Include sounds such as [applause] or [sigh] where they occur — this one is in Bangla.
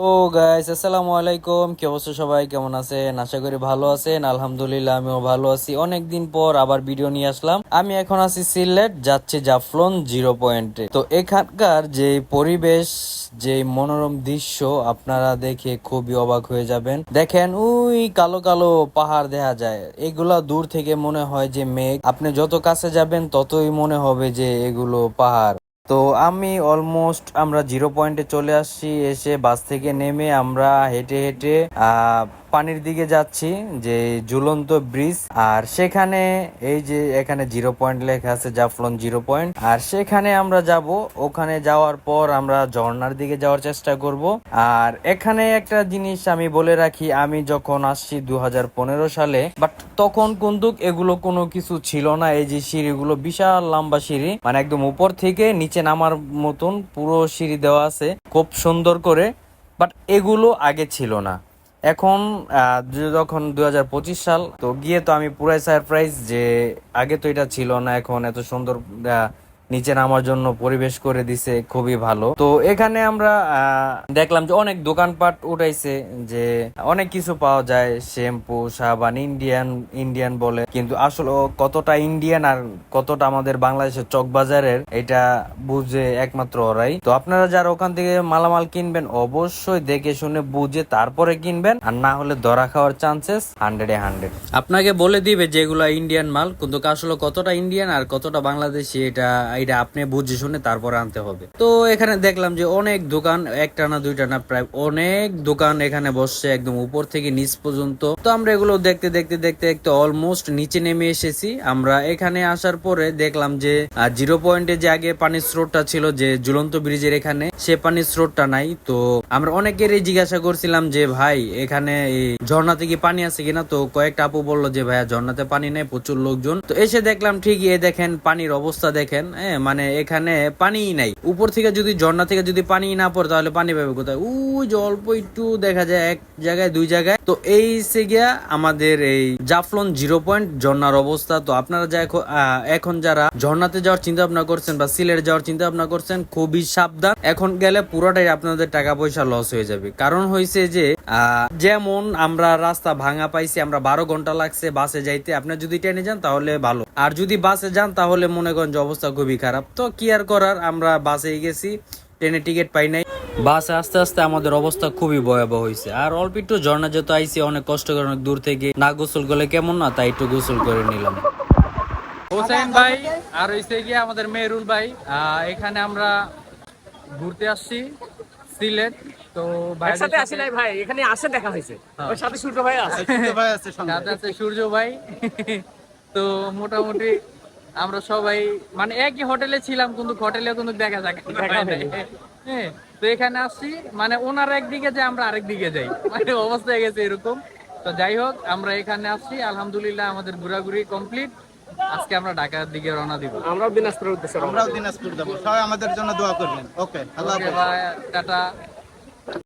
ও গাইস আসসালামু আলাইকুম। কি অবস্থা সবাই? কেমন আছেন? আশা করি ভালো আছেন। আলহামদুলিল্লাহ, আমিও ভালো আছি। অনেক দিন পর আবার ভিডিও নিয়ে আসলাম। আমি এখন আছি সিলেট, যাচ্ছি জাফলন জিরো পয়েন্টে তো এখানকার যে পরিবেশ, যে মনোরম দৃশ্য, আপনারা দেখে খুবই অবাক হয়ে যাবেন। দেখেন ওই কালো কালো পাহাড় দেখা যায়। এগুলা দূর থেকে মনে হয় যে মেঘ। আপনি যত কাছে যাবেন, ততই মনে হবে যে এগুলো পাহাড়। তো আমি অলমোস্ট আমরা জিরো পয়েন্টে চলে আসছি, এসে বাস থেকে নেমে আমরা হেঁটে হেঁটে পানির দিকে যাচ্ছি, যে ঝুলন্ত ব্রিজ, আর সেখানে এই যে এখানে জিরো পয়েন্ট লেখা আছে, জাফলন জিরো পয়েন্ট, আর সেখানে আমরা যাব। ওখানে যাওয়ার পর আমরা ঝর্ণার দিকে যাওয়ার চেষ্টা করব। আর এখানে একটা জিনিস আমি বলে রাখি, আমি যখন আসছি দু হাজার পনেরো সালে, বাট তখন কিন্তু এগুলো কোনো কিছু ছিল না, এই যে সিঁড়িগুলো বিশাল লম্বা সিঁড়ি মানে একদম উপর থেকে নিচে নামার মতন পুরো সিঁড়ি দেওয়া আছে, খুব সুন্দর করে, বাট এগুলো আগে ছিল না। এখন যখন দুই হাজার পঁচিশ সাল, তো গিয়ে তো আমি পুরাই সারপ্রাইজ যে আগে তো এটা ছিল না, এখন এত সুন্দর নিচে নামার জন্য পরিবেশ করে দিছে, খুবই ভালো। তো এখানে আমরা দেখলাম যে অনেক দোকানপাট উঠাইছে যে অনেক কিছু পাওয়া যায়, শ্যাম্পু, সাবান, ইন্ডিয়ান ইন্ডিয়ান বলে। কিন্তু আসলে কতটা ইন্ডিয়ান আর কতটা আমাদের বাংলাদেশের চকবাজারের, এটা বুঝে একমাত্র ওরাই। তো আপনারা যারা ওখান থেকে মালামাল কিনবেন, অবশ্যই দেখে শুনে বুঝে তারপরে কিনবেন। আর না হলে ধরা খাওয়ার চান্সেস হান্ড্রেডে হান্ড্রেড আপনাকে বলে দিবে যেগুলো ইন্ডিয়ান মাল, কিন্তু আসলে কতটা ইন্ডিয়ান আর কতটা বাংলাদেশি, এটা এটা আপনি বুঝে শুনে তারপরে আনতে হবে। তো এখানে দেখলাম যে অনেক দোকান একটা না দুইটা প্রায় অনেক দোকান এখানে বসছে একদম উপর থেকে নিচ পর্যন্ত। তো আমরা এগুলো দেখতে দেখতে দেখতে দেখতে অলমোস্ট নিচে নেমে এসেছি। আমরা এখানে আসার পরে দেখলাম যে জিরো পয়েন্টে যে আগে পানির স্রোতটা ছিল যে ঝুলন্ত ব্রিজের এখানে, সে পানির স্রোতটা নাই। তো আমরা অনেকেরই জিজ্ঞাসা করছিলাম যে, ভাই, এখানে এই ঝর্ণাতে কি পানি আছে কিনা? তো কয়েকটা আপু বলল যে, ভাইয়া, ঝর্ণাতে পানি নেই, প্রচুর লোকজন। তো এসে দেখলাম, ঠিকই, এ দেখেন, পানির অবস্থা দেখেন। মানে এখানে পানি নাই। উপর থেকে যদি ঝর্ণা থেকে যদি পানি না পড়ে, তাহলে পানি পাবে কোথায়? যে অল্প একটু দেখা যায়, এক জায়গায়, দুই জায়গায়। তো এই সে গিয়া আমাদের এই জাফলন জিরো পয়েন্ট ঝর্ণার অবস্থা। তো আপনারা যা এখন যারা ঝর্ণাতে যাওয়ার চিন্তা ভাবনা করছেন বা সিলেট যাওয়ার চিন্তা ভাবনা করছেন, খুবই সাবধান। এখন গেলে পুরোটাই আপনাদের টাকা পয়সা লস হয়ে যাবে। কারণ হয়েছে যে যেমন আমরা রাস্তা ভাঙা পাইছি, আমরা বারো ঘণ্টা লাগছে বাসে যাইতে। আপনি যদি ট্রেনে যান তাহলে ভালো। আর যদি বাসে যান তাহলে মনে করেন যে অবস্থা খুবই খারাপ। তো কি আর করার, আমরা বাসে গেছি, ট্রেনে টিকিট পাই নাই। বাসে আস্তে আস্তে আমাদের অবস্থা খুবই ভয়াবহ হয়েছে আর অল্প একটু ঝর্ণা যেহেতু আইসি অনেক কষ্ট করে অনেক দূর থেকে। না গোসল করলে কেমন না, তাই একটু গোসল করে নিলাম। হোসেন ভাই, আর হইছে গিয়ে আমাদের মেহরুল ভাই। এখানে আমরা ঘুরতে আসছি। সিলেট তো একসাথে সাথে- আসি নাই ভাই এখানে আসে দেখা হয়েছে। হ্যাঁ। ওর সাথে সূর্য ভাই আছে। সাথে আছে সূর্য ভাই। [laughs] তো মোটামুটি আমরা সবাই মানে একই হোটেলে ছিলাম কিন্তু হোটেলে কিন্তু দেখা যাক দেখা হ্যাঁ তো এখানে আসছি। মানে ওনার একদিকে যায় আমরা আরেক দিকে যাই। [laughs] মানে অবস্থা হয়ে গেছে এরকম। তো যাই হোক আমরা এখানে আসছি। আলহামদুলিল্লাহ আমাদের ঘোরাঘুরি কমপ্লিট আজকে আমরা ঢাকার দিকে রওনা দিব। আমরাও দিনাজপুরের উদ্দেশ্যে আমরাও দিনাজপুর যাব। সবাই আমাদের জন্য দোয়া করবেন। Okay Allah tata.